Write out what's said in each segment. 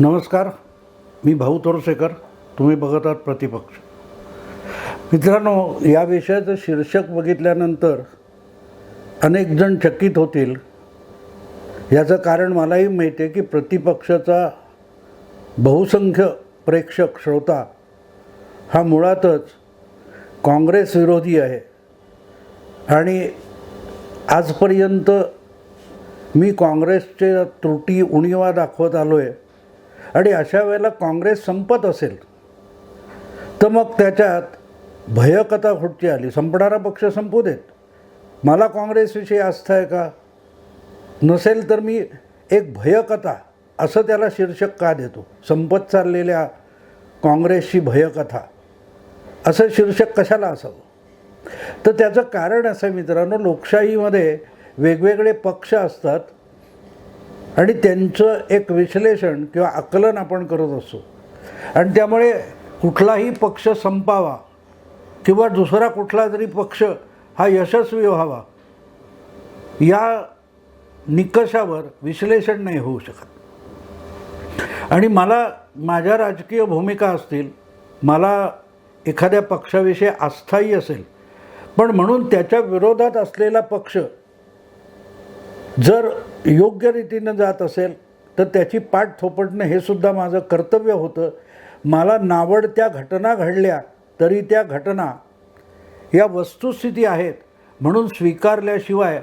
नमस्कार मी भाऊ तोरसेकर तुम्ही बघत आहात प्रतिपक्ष. मित्रांनो या विषयाचं शीर्षक बघितल्यानंतर अनेक जण चकित होतील. याचं कारण मलाही माहिती आहे की प्रतिपक्षाचा बहुसंख्य प्रेक्षक श्रोता हा मुळातच काँग्रेस विरोधी आहे. आणि आजपर्यंत मी काँग्रेसच्या त्रुटी उणिवा दाखवत आलो आहे आणि अशा वेळेला काँग्रेस संपत असेल तर मग त्याच्यात भयकथा कुठची आली. संपणारा पक्ष संपू देत. मला काँग्रेसविषयी आस्था आहे का? नसेल तर मी एक भयकथा असं त्याला शीर्षक का देतो? संपत चाललेल्या काँग्रेसची भयकथा असं शीर्षक कशाला असावं? तर त्याचं कारण असं मित्रांनो लोकशाहीमध्ये वेगवेगळे पक्ष असतात आणि त्यांचं एक विश्लेषण किंवा आकलन आपण करत असतो आणि त्यामुळे कुठलाही पक्ष संपावा किंवा दुसरा कुठला तरी पक्ष हा यशस्वी व्हावा या निकषावर विश्लेषण नाही होऊ शकत. आणि मला माझ्या राजकीय भूमिका असतील मला एखाद्या पक्षाविषयी आस्थाही असेल पण म्हणून त्याच्या विरोधात असलेला पक्ष जर योग्य रीतीनं जात असेल तर त्याची पाठ थोपटणं हे सुद्धा माझं कर्तव्य होतं मला नावडत्या घटना घडल्या तरी त्या घटना या वस्तुस्थिती आहेत म्हणून स्वीकारल्याशिवाय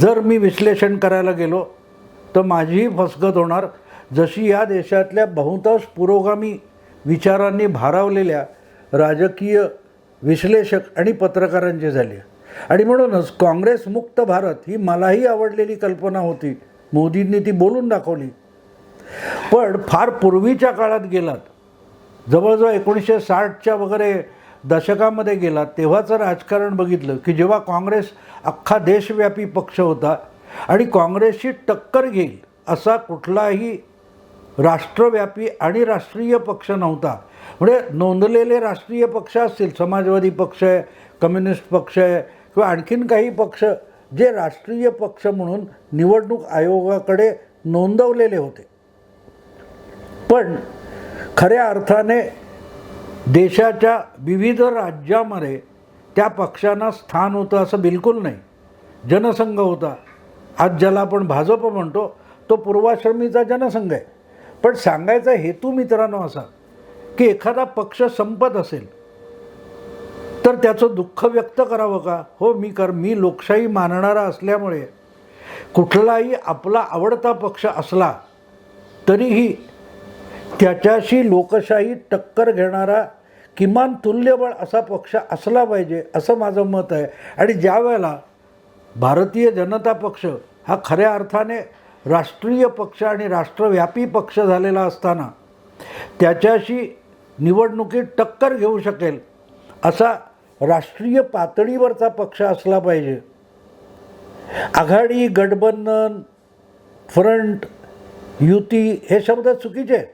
जर मी विश्लेषण करायला गेलो तर माझीही फसगत होणार जशी या देशातल्या बहुतांश पुरोगामी विचारांनी भारावलेल्या राजकीय विश्लेषक आणि पत्रकारांची झाली आहे. आणि म्हणूनच काँग्रेस मुक्त भारत ही मलाही आवडलेली कल्पना होती. मोदींनी ती बोलून दाखवली. पण फार पूर्वीच्या काळात गेलात. जवळजवळ एकोणीसशे साठच्या वगैरे दशकामध्ये गेलात तेव्हाचं राजकारण बघितलं की जेव्हा काँग्रेस अख्खा देशव्यापी पक्ष होता आणि काँग्रेसची टक्कर घेईल असा कुठलाही राष्ट्रव्यापी आणि राष्ट्रीय पक्ष नव्हता. म्हणजे नोंदलेले राष्ट्रीय पक्ष असतील समाजवादी पक्ष आहे कम्युनिस्ट पक्ष आहे किंवा आणखीन काही पक्ष जे राष्ट्रीय पक्ष म्हणून निवडणूक आयोगाकडे नोंदवलेले होते. पण खऱ्या अर्थाने देशाच्या विविध राज्यामध्ये त्या पक्षांना स्थान होतं असं बिलकुल नाही. जनसंघ होता. आज ज्याला आपण भाजप म्हणतो तो पूर्वाश्रमीचा जनसंघ आहे. पण सांगायचा हेतू मित्रांनो असा की एखादा पक्ष संपत असेल तर त्याचं दुःख व्यक्त करावं का? हो मी कर मी लोकशाही मानणारा असल्यामुळे कुठलाही आपला आवडता पक्ष असला तरीही त्याच्याशी लोकशाही टक्कर घेणारा किमान तुल्यबळ असा पक्ष असला पाहिजे असं माझं मत आहे. आणि ज्या वेळेला भारतीय जनता पक्ष हा खऱ्या अर्थाने राष्ट्रीय पक्ष आणि राष्ट्रव्यापी पक्ष झालेला असताना त्याच्याशी निवडणुकीत टक्कर घेऊ शकेल असा राष्ट्रीय पातळीवरचा पक्ष असला पाहिजे. आघाडी गठबंधन फ्रंट युती हे शब्द चुकीचे आहेत.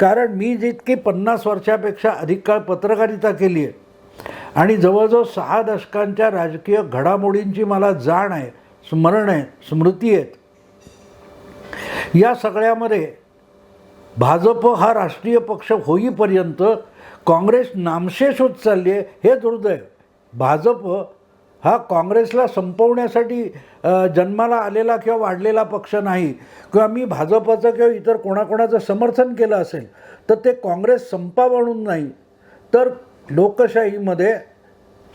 कारण मी जितकी पन्नास वर्षापेक्षा अधिक काळ पत्रकारिता केली आहे आणि जवळजवळ सहा दशकांच्या राजकीय घडामोडींची मला जाण आहे स्मरण आहे स्मृती आहेत. या सगळ्यामध्ये भाजप हा राष्ट्रीय पक्ष होईपर्यंत काँग्रेस नामशेष होत चालली आहे हे दुर्दैव. भाजप हा काँग्रेसला संपवण्यासाठी जन्माला आलेला किंवा वाढलेला पक्ष नाही किंवा मी भाजपचं किंवा इतर कोणाकोणाचं समर्थन केलं असेल तर ते काँग्रेस संपा म्हणून नाही. तर लोकशाहीमध्ये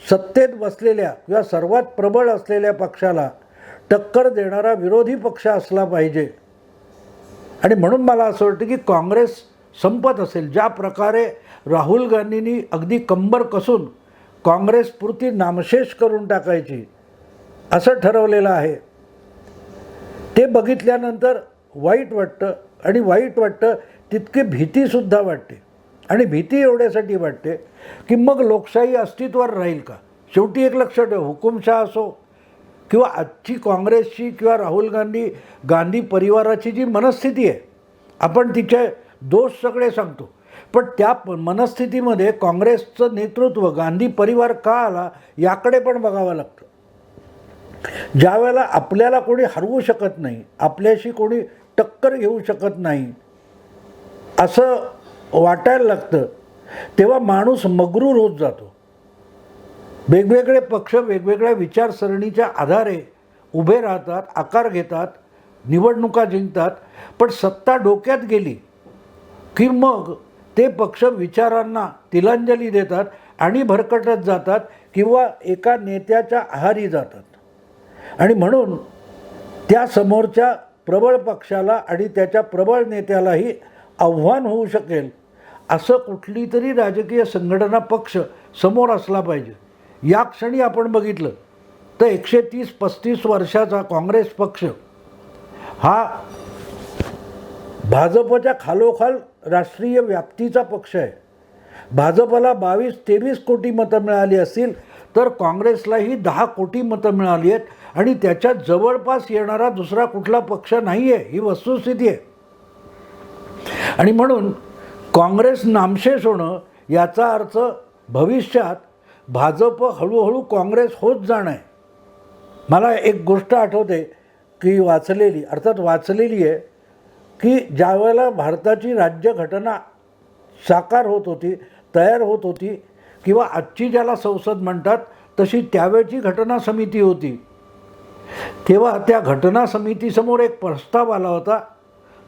सत्तेत बसलेल्या किंवा सर्वात प्रबळ असलेल्या पक्षाला टक्कर देणारा विरोधी पक्ष असला पाहिजे. आणि म्हणून मला असं वाटतं की काँग्रेस संपत असेल ज्या प्रकारे राहुल गांधींनी अगदी कंबर कसून काँग्रेसपुरती नामशेष करून टाकायची असं ठरवलेलं आहे. ते बघितल्यानंतर वाईट वाटतं आणि वाईट वाटतं तितकी भीतीसुद्धा वाटते. आणि भीती एवढ्यासाठी वाटते की मग लोकशाही अस्तित्वावर राहील का? शेवटी एक लक्ष ठेव हुकुमशाह असो किंवा आजची काँग्रेसची किंवा राहुल गांधी गांधी परिवाराची जी मनस्थिती आहे आपण तिचे दोष सगळे सांगतो. पण त्या प- मनस्थितीमध्ये काँग्रेसचं नेतृत्व गांधी परिवार का आला याकडे पण बघावं लागतं. ज्या वेळेला आपल्याला कोणी हरवू शकत नाही आपल्याशी कोणी टक्कर घेऊ शकत नाही असं वाटायला लागतं तेव्हा माणूस मगरूर होत जातो. वेगवेगळे पक्ष वेगवेगळ्या विचारसरणीच्या आधारे उभे राहतात आकार घेतात निवडणुका जिंकतात पण सत्ता डोक्यात गेली की मग ते पक्ष विचारांना तिलांजली देतात आणि भरकटत जातात किंवा एका नेत्याच्या आहारी जातात. आणि म्हणून त्या समोरच्या प्रबळ पक्षाला आणि त्याच्या प्रबळ नेत्यालाही आव्हान होऊ शकेल. असं कुठली तरी राजकीय संघटना पक्ष समोर असला पाहिजे. या क्षणी आपण बघितलं तर एकशे तीस पस्तीस वर्षाचा काँग्रेस पक्ष हा भाजपच्या खालोखाल राष्ट्रीय व्याप्तीचा पक्ष आहे. भाजपला बावीस तेवीस कोटी मतं मिळाली असतील तर काँग्रेसलाही दहा कोटी मतं मिळाली आहेत आणि त्याच्या जवळपास येणारा दुसरा कुठला पक्ष नाही आहे ही वस्तुस्थिती आहे. आणि म्हणून काँग्रेस नामशेष होणं याचा अर्थ भविष्यात भाजप हळूहळू काँग्रेस होत जाणं आहे. मला एक गोष्ट आठवते की वाचलेली अर्थात वाचलेली आहे की ज्यावेळेला भारताची राज्यघटना साकार होत होती तयार होत होती किंवा आजची ज्याला संसद म्हणतात तशी त्यावेळची घटना समिती होती. तेव्हा त्या घटना समितीसमोर एक प्रस्ताव आला होता.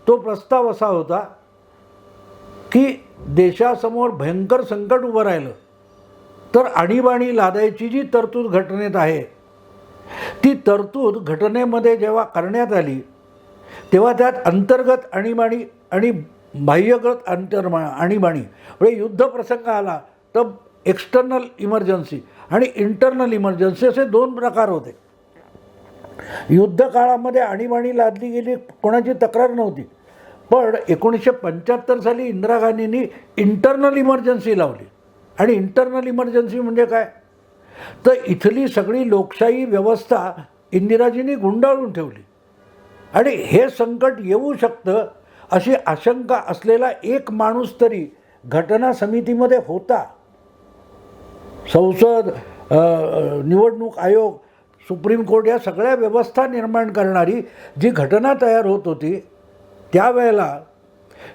तो प्रस्ताव असा होता की देशासमोर भयंकर संकट उभं राहिलं. तर आणीबाणी लादायची जी तरतूद घटनेत आहे ती तरतूद घटनेमध्ये जेव्हा करण्यात आली तेव्हा त्यात अंतर्गत आणीबाणी आणि बाह्यगत अंतर्मा आणीबाणी म्हणजे युद्ध प्रसंग आला तर एक्सटर्नल इमर्जन्सी आणि इंटरनल इमर्जन्सी असे दोन प्रकार होते. युद्ध काळामध्ये आणीबाणी लादली गेली कोणाची तक्रार नव्हती. पण एकोणीसशे पंच्याहत्तर साली इंदिरा गांधींनी इंटरनल इमर्जन्सी लावली. आणि इंटरनल इमर्जन्सी म्हणजे काय? तर इथली सगळी लोकशाही व्यवस्था इंदिराजींनी गुंडाळून ठेवली. आणि हे संकट येऊ शकतं अशी आशंका असलेला एक माणूस तरी घटना समितीमध्ये होता. संसद निवडणूक आयोग सुप्रीम कोर्ट या सगळ्या व्यवस्था निर्माण करणारी जी घटना तयार होत होती त्यावेळेला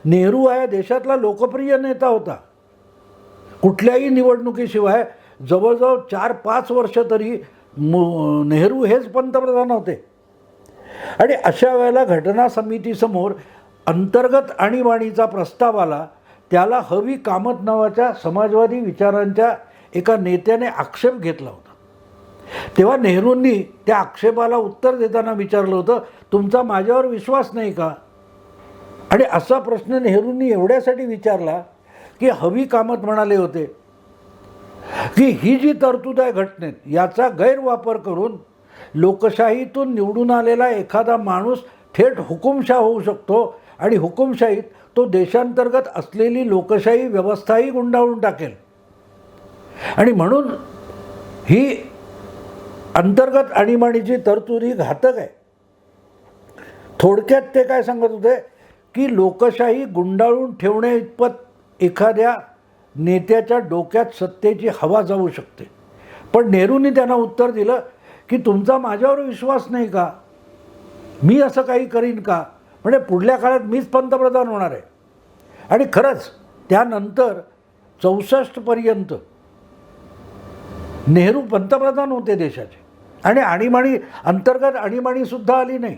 नेहरू हा या देशातला लोकप्रिय नेता होता. कुठल्याही निवडणुकीशिवाय जवळजवळ चार पाच वर्ष तरी मो नेहरू हेच पंतप्रधान होते. आणि अशा वेळेला घटना समितीसमोर अंतर्गत आणीबाणीचा प्रस्ताव आला त्याला हवी कामत नावाच्या समाजवादी विचारांच्या एका नेत्याने आक्षेप घेतला होता. तेव्हा नेहरूंनी त्या आक्षेपाला उत्तर देताना विचारलं होतं तुमचा माझ्यावर विश्वास नाही का? आणि असा प्रश्न नेहरूंनी एवढ्यासाठी विचारला की हवी कामत म्हणाले होते की ही जी तरतूद आहे घटनेत याचा गैरवापर करून लोकशाहीतून निवडून आलेला एखादा माणूस थेट हुकुमशाह होऊ शकतो. आणि हुकुमशाहीत तो देशांतर्गत असलेली लोकशाही व्यवस्थाही गुंडाळून टाकेल. आणि म्हणून ही अंतर्गत आणीबाणीची तरतूद ही घातक आहे. थोडक्यात ते काय सांगत होते? की लोकशाही गुंडाळून ठेवणे इतपत एखाद्या नेत्याच्या डोक्यात सत्तेची हवा जाऊ शकते. पण नेहरूंनी त्यांना उत्तर दिलं की तुमचा माझ्यावर विश्वास नाही का? मी असं काही करीन का? म्हणजे पुढल्या काळात मीच पंतप्रधान होणार आहे. आणि खरंच त्यानंतर चौसष्टपर्यंत नेहरू पंतप्रधान होते देशाचे. आणि आणीबाणी अंतर्गत आणीबाणीसुद्धा आली नाही.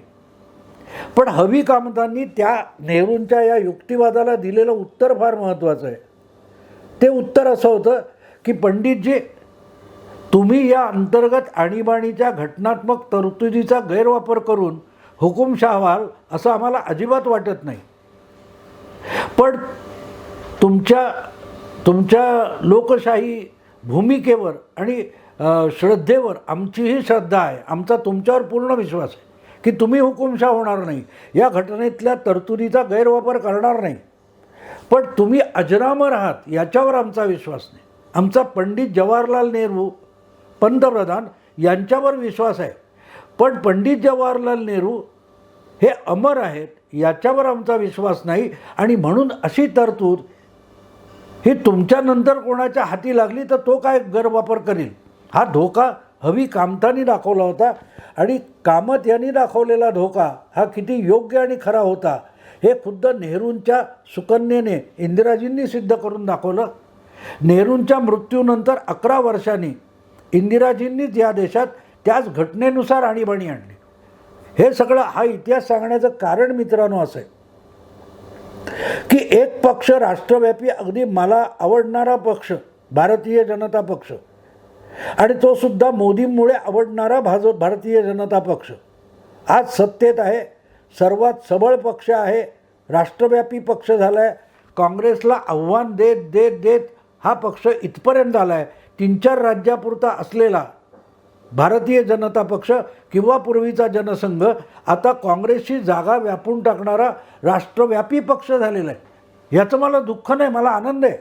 पण हवी कामतांनी त्या नेहरूंच्या या युक्तिवादाला दिलेलं उत्तर फार महत्त्वाचं आहे. ते उत्तर असं होतं की पंडितजी तुम्ही या अंतर्गत आणीबाणीच्या घटनात्मक तरतुदीचा गैरवापर करून हुकुमशाह व्हाल असं आम्हाला अजिबात वाटत नाही. पण तुमच्या तुमच्या लोकशाही भूमिकेवर आणि श्रद्धेवर आमचीही श्रद्धा आहे. आमचा तुमच्यावर पूर्ण विश्वास आहे की तुम्ही हुकुमशाह होणार नाही. या घटनेतल्या तरतुदीचा गैरवापर करणार नाही. पण तुम्ही अजरामर आहात याच्यावर आमचा विश्वास नाही. आमचा पंडित जवाहरलाल नेहरू पंतप्रधान यांच्यावर विश्वास आहे. पण पंडित जवाहरलाल नेहरू हे अमर आहेत याच्यावर आमचा विश्वास नाही. आणि म्हणून अशी तरतूद ही तुमच्यानंतर कोणाच्या हाती लागली तर तो काय गैरवापर करील? हा धोका हवी कामतानी दाखवला होता आणि कामत यांनी दाखवलेला धोका हा किती योग्य आणि खरा होता हे खुद्द नेहरूंच्या सुकन्येने इंदिराजींनी सिद्ध करून दाखवलं. नेहरूंच्या मृत्यूनंतर अकरा वर्षांनी इंदिराजींनीच या देशात त्याच घटनेनुसार आणीबाणी आणली. हे सगळं हा इतिहास सांगण्याचं कारण मित्रांनो असं आहे. की एक पक्ष राष्ट्रव्यापी अगदी मला आवडणारा पक्ष भारतीय जनता पक्ष आणि तो सुद्धा मोदींमुळे आवडणारा भाजप भारतीय जनता पक्ष. आज सत्तेत आहे सर्वात सबळ पक्ष आहे राष्ट्रव्यापी पक्ष झाला आहे काँग्रेसला आव्हान देत देत देत हा पक्ष इथपर्यंत आला आहे तीन चार राज्यापुरता असलेला भारतीय जनता पक्ष किंवा पूर्वीचा जनसंघ आता काँग्रेसची जागा व्यापून टाकणारा राष्ट्रव्यापी पक्ष झालेला आहे. याचं मला दुःख नाही मला आनंद आहे.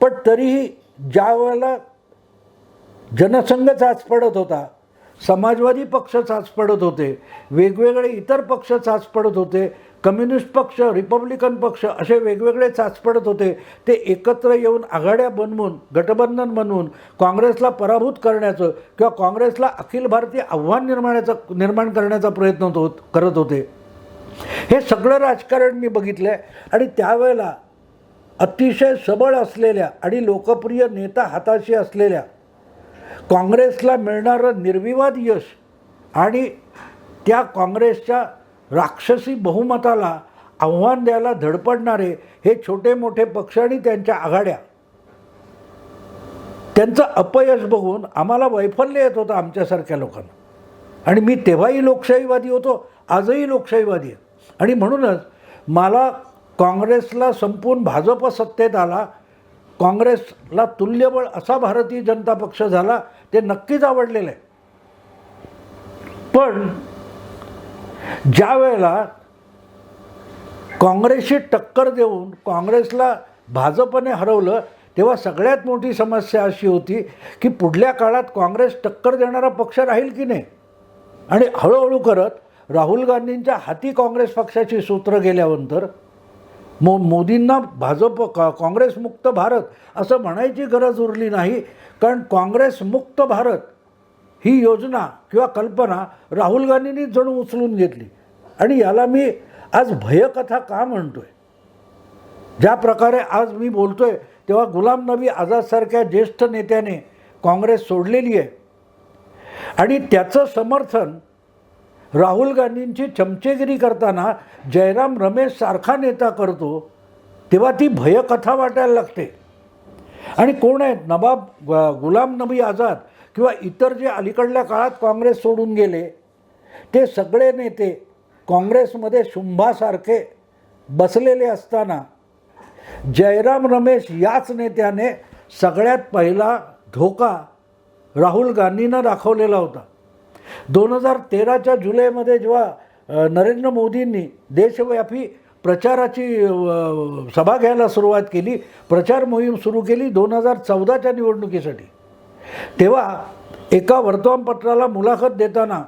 पण तरीही ज्या वेळेला जनसंघ चाच पडत होता समाजवादी पक्ष चाच पडत होते वेगवेगळे इतर पक्ष चाच पडत होते कम्युनिस्ट पक्ष रिपब्लिकन पक्ष असे वेगवेगळे चाच पडत होते. ते एकत्र येऊन आघाड्या बनवून गठबंधन बनवून काँग्रेसला पराभूत करण्याचं किंवा काँग्रेसला अखिल भारतीय आव्हान निर्माणाचा निर्माण करण्याचा प्रयत्न होत करत होते. हे सगळं राजकारण मी बघितलं आहे आणि त्यावेळेला अतिशय सबळ असलेल्या आणि लोकप्रिय नेता हाताशी असलेल्या काँग्रेसला मिळणारं निर्विवाद यश आणि त्या काँग्रेसच्या राक्षसी बहुमताला आव्हान द्यायला धडपडणारे हे छोटे मोठे पक्ष आणि त्यांच्या आघाड्या. त्यांचं अपयश बघून आम्हाला वैफल्य येत होतं आमच्यासारख्या लोकांना. आणि मी तेव्हाही लोकशाहीवादी होतो आजही लोकशाहीवादी आहे. आणि म्हणूनच मला काँग्रेसला संपून भाजप सत्तेत आला काँग्रेसला तुल्यबळ असा भारतीय जनता पक्ष झाला ते नक्कीच आवडलेलं आहे. पण ज्या वेळेला काँग्रेसशी टक्कर देऊन काँग्रेसला भाजपने हरवलं तेव्हा सगळ्यात मोठी समस्या अशी होती की पुढल्या काळात काँग्रेस टक्कर देणारा पक्ष राहील की नाही? आणि हळूहळू करत राहुल गांधींच्या हाती काँग्रेस पक्षाची सूत्र गेल्यानंतर मो मोदींना भाजप का काँग्रेसमुक्त भारत असं म्हणायची गरज उरली नाही कारण काँग्रेसमुक्त भारत ही योजना किंवा कल्पना राहुल गांधींनी जणू उचलून घेतली. आणि याला मी आज भयकथा का म्हणतोय? ज्या प्रकारे आज मी बोलतोय तेव्हा गुलाम नबी आझादसारख्या ज्येष्ठ नेत्याने काँग्रेस सोडलेली आहे. आणि त्याचं समर्थन राहुल गांधींची चमचेगिरी करताना जयराम रमेश सारखा नेता करतो तेव्हा ती भयकथा वाटायला लागते. आणि कोण आहेत? नवाब गुलाम नबी आझाद. किंवा इतर जे अलीकडल्या काळात काँग्रेस सोडून गेले ते सगळे नेते काँग्रेसमध्ये शुंभासारखे बसलेले असताना जयराम रमेश याच नेत्याने सगळ्यात पहिला धोका राहुल गांधींना दाखवलेला होता. दोन हजार तेराच्या जुलैमध्ये जेव्हा नरेंद्र मोदींनी देशव्यापी प्रचाराची सभा घ्यायला सुरुवात केली प्रचार मोहीम सुरू केली दोन हजार चौदाच्या निवडणुकीसाठी. तेव्हा एका वर्तमानपत्राला मुलाखत देताना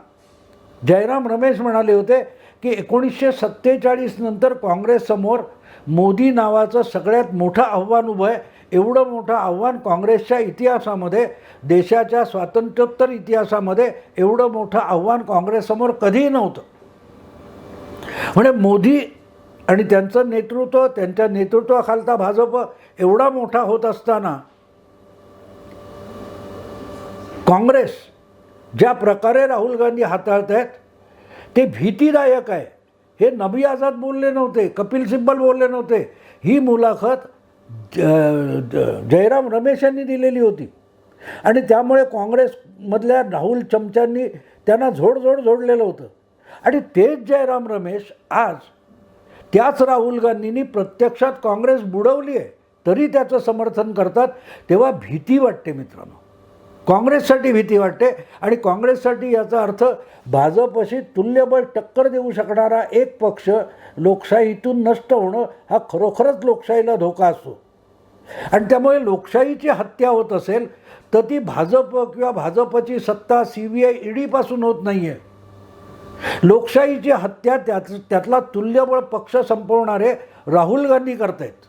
जयराम रमेश म्हणाले होते की एकोणीसशे सत्तेचाळीस नंतर काँग्रेससमोर मोदी नावाचं सगळ्यात मोठं आव्हान उभं आहे. एवढं मोठं आव्हान काँग्रेसच्या इतिहासामध्ये देशाच्या स्वातंत्र्योत्तर इतिहासामध्ये एवढं मोठं आव्हान काँग्रेससमोर कधीही नव्हतं. म्हणजे मोदी आणि त्यांचं नेतृत्व त्यांच्या नेतृत्वाखालता भाजप एवढा मोठा होत असताना काँग्रेस ज्या प्रकारे राहुल गांधी हाताळत आहेत ते भीतीदायक आहे. हे नबी आझाद बोलले नव्हते कपिल सिब्बल बोलले नव्हते. ही मुलाखत ज- ज- जयराम रमेश यांनी दिलेली होती. आणि त्यामुळे काँग्रेसमधल्या राहुल चमच्यांनी त्यांना झोडझोड जोडलेलं होतं. आणि तेच जयराम रमेश आज त्याच राहुल गांधींनी प्रत्यक्षात काँग्रेस बुडवली आहे तरी त्याचं समर्थन करतात तेव्हा भीती वाटते मित्रांनो. काँग्रेससाठी भीती वाटते आणि काँग्रेससाठी याचा अर्थ भाजपशी तुल्यबळ टक्कर देऊ शकणारा एक पक्ष लोकशाहीतून नष्ट होणं हा खरोखरच लोकशाहीला धोका असतो. आणि त्यामुळे लोकशाहीची हत्या होत असेल तर ती भाजप किंवा भाजपची सत्ता सी बी आय ईडीपासून होत नाही आहे लोकशाहीची हत्या त्यात त्यातला तुल्यबळ पक्ष संपवणारे राहुल गांधी करतायत.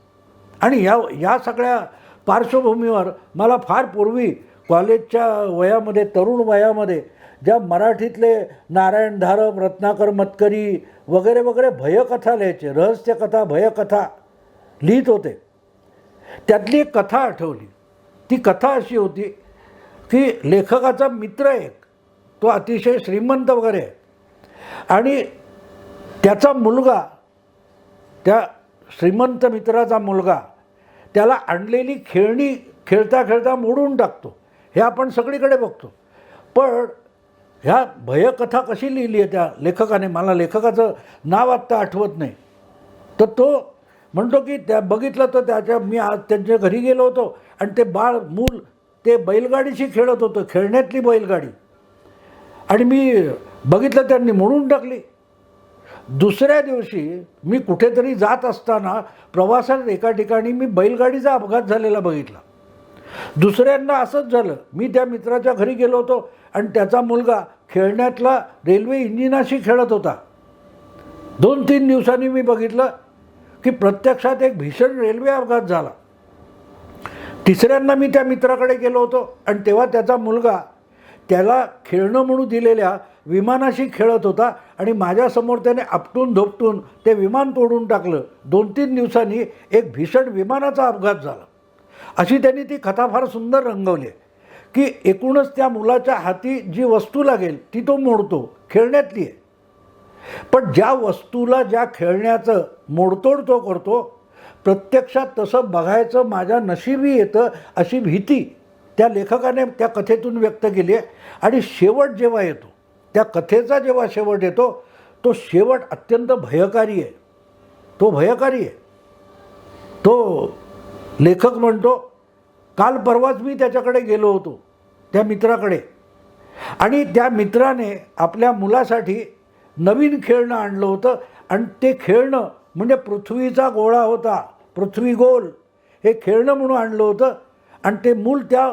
आणि या या सगळ्या पार्श्वभूमीवर मला फार पूर्वी कॉलेजच्या वयामध्ये तरुण वयामध्ये ज्या मराठीतले नारायण धारप रत्नाकर मतकरी वगैरे वगैरे भयकथा लिहायचे रहस्यकथा भयकथा लिहित होते. त्यातली एक कथा आठवली. ती कथा अशी होती की लेखकाचा मित्र एक तो अतिशय श्रीमंत वगैरे आहे. आणि त्याचा मुलगा त्या श्रीमंत मित्राचा मुलगा त्याला आणलेली खेळणी खेळता खेळता मोडून टाकतो. हे आपण सगळीकडे बघतो. पण ह्या भयकथा कशी लिहिली आहे त्या लेखकाने? मला लेखकाचं नाव आत्ता आठवत नाही. तर तो म्हणतो की त्या बघितलं तर त्याच्या मी आज त्यांच्या घरी गेलो होतो आणि ते बाळ मूल ते बैलगाडीशी खेळत होतं खेळण्यातली बैलगाडी. आणि मी बघितलं त्यांनी मोडून टाकली. दुसऱ्या दिवशी मी कुठेतरी जात असताना प्रवासात एका ठिकाणी मी बैलगाडीचा अपघात झालेला बघितला. दुसऱ्यांना असंच झालं. मी त्या मित्राच्या घरी गेलो होतो आणि त्याचा मुलगा खेळण्यातला रेल्वे इंजिनाशी खेळत होता. दोन तीन दिवसांनी मी बघितलं की प्रत्यक्षात एक भीषण रेल्वे अपघात झाला. तिसऱ्यांदा मी त्या मित्राकडे गेलो होतो आणि तेव्हा त्याचा मुलगा त्याला खेळणं म्हणून दिलेल्या विमानाशी खेळत होता आणि माझ्यासमोर त्याने आपटून धोपटून ते विमान तोडून टाकलं. दोन तीन दिवसांनी एक भीषण विमानाचा अपघात झाला. अशी त्यांनी ती कथा फार सुंदर रंगवली आहे. की एकूणच त्या मुलाच्या हाती जी वस्तू लागेल ती तो मोडतो खेळण्यातली आहे. पण ज्या वस्तूला ज्या खेळण्याचं मोडतोड तो करतो प्रत्यक्षात तसं बघायचं माझ्या नशिबी येतं अशी भीती त्या लेखकाने त्या कथेतून व्यक्त केली आहे. आणि शेवट जेव्हा येतो त्या कथेचा जेव्हा शेवट येतो तो शेवट अत्यंत भयकारी आहे. तो भयकारी आहे. तो लेखक म्हणतो काल परवाच मी त्याच्याकडे गेलो होतो त्या मित्राकडे. आणि त्या मित्राने आपल्या मुलासाठी नवीन खेळणं आणलं होतं. आणि ते खेळणं म्हणजे पृथ्वीचा गोळा होता पृथ्वी गोल. हे खेळणं म्हणून आणलं होतं. आणि ते मूल त्या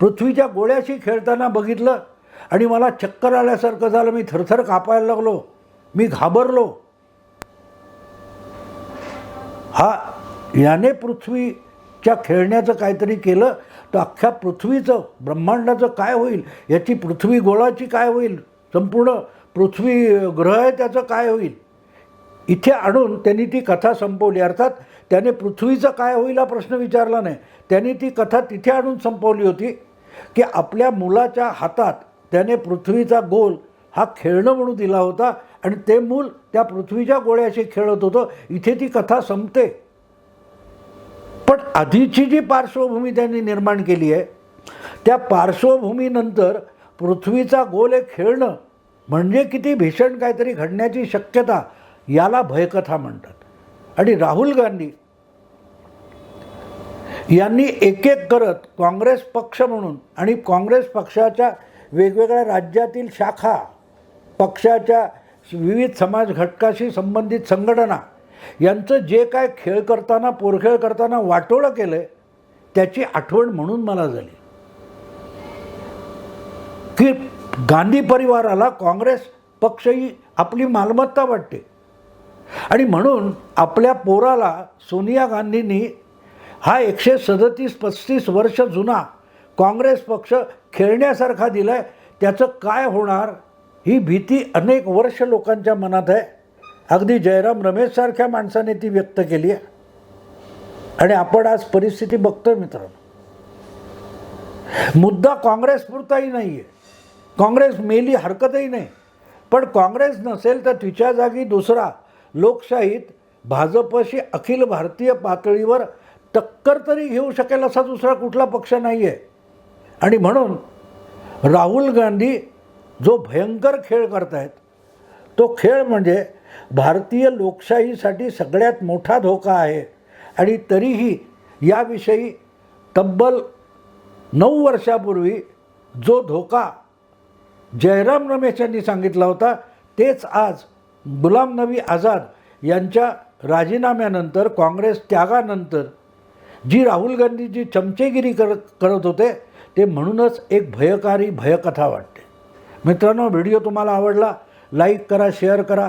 पृथ्वीच्या गोळ्याशी खेळताना बघितलं. आणि मला चक्कर आल्यासारखं झालं. मी थरथर कापायला लागलो. मी घाबरलो. हा याने पृथ्वीच्या खेळण्याचं काहीतरी केलं तर अख्ख्या पृथ्वीचं ब्रह्मांडाचं काय होईल? याची पृथ्वी गोळाची काय होईल? संपूर्ण पृथ्वी ग्रह आहे त्याचं काय होईल? इथे आणून त्यांनी ती कथा संपवली. अर्थात त्याने पृथ्वीचं काय होईल हा प्रश्न विचारला नाही. त्यांनी ती कथा तिथे आणून संपवली होती की आपल्या मुलाच्या हातात त्याने पृथ्वीचा गोल हा खेळणं म्हणून दिला होता आणि ते मूल त्या पृथ्वीच्या गोळ्याशी खेळत होतं. इथे ती कथा संपते. पण आधीची जी पार्श्वभूमी त्यांनी निर्माण केली आहे त्या पार्श्वभूमीनंतर पृथ्वीचा गोल हे खेळणं म्हणजे किती भीषण काहीतरी घडण्याची शक्यता याला भयकथा म्हणतात. आणि राहुल गांधी यांनी एक एक करत काँग्रेस पक्ष म्हणून आणि काँग्रेस पक्षाच्या वेगवेगळ्या राज्यातील शाखा पक्षाच्या विविध समाज घटकाशी संबंधित संघटना यांचं जे काय खेळ करताना पोरखेळ करताना वाटोळं केलं आहे त्याची आठवण म्हणून मला झाली. की गांधी परिवाराला काँग्रेस पक्ष ही आपली मालमत्ता वाटते. आणि म्हणून आपल्या पोराला सोनिया गांधींनी हा एकशे सदतीस पस्तीस वर्ष जुना काँग्रेस पक्ष खेळण्यासारखा दिला आहे त्याचं काय होणार ही भीती अनेक वर्ष लोकांच्या मनात आहे. अगदी जयराम रमेशसारख्या माणसाने ती व्यक्त केली आहे. आणि आपण आज परिस्थिती बघतोय मित्रांनो. मुद्दा काँग्रेसपुरताही नाही आहे काँग्रेस मेली हरकतही नाही. पण काँग्रेस नसेल तर तिच्या जागी दुसरा लोकशाहीत भाजपशी अखिल भारतीय पातळीवर टक्कर तरी घेऊ शकेल असा दुसरा कुठला पक्ष नाही आहे आणि म्हणून राहुल गांधी जो भयंकर खेळ करतायत तो खेळ म्हणजे भारतीय लोकशाहीसाठी सगळ्यात मोठा धोका आहे. आणि तरीही याविषयी तब्बल नऊ वर्षापूर्वी जो धोका जयराम रमेश यांनी सांगितला होता तेच आज गुलाम नबी आझाद यांच्या राजीनाम्यानंतर काँग्रेस त्यागानंतर जी राहुल गांधी जी चमचेगिरी करत करत होते ते म्हणूनच एक भयकारी भयकथा वाटते. मित्रांनो व्हिडिओ तुम्हाला आवडला लाईक करा शेअर करा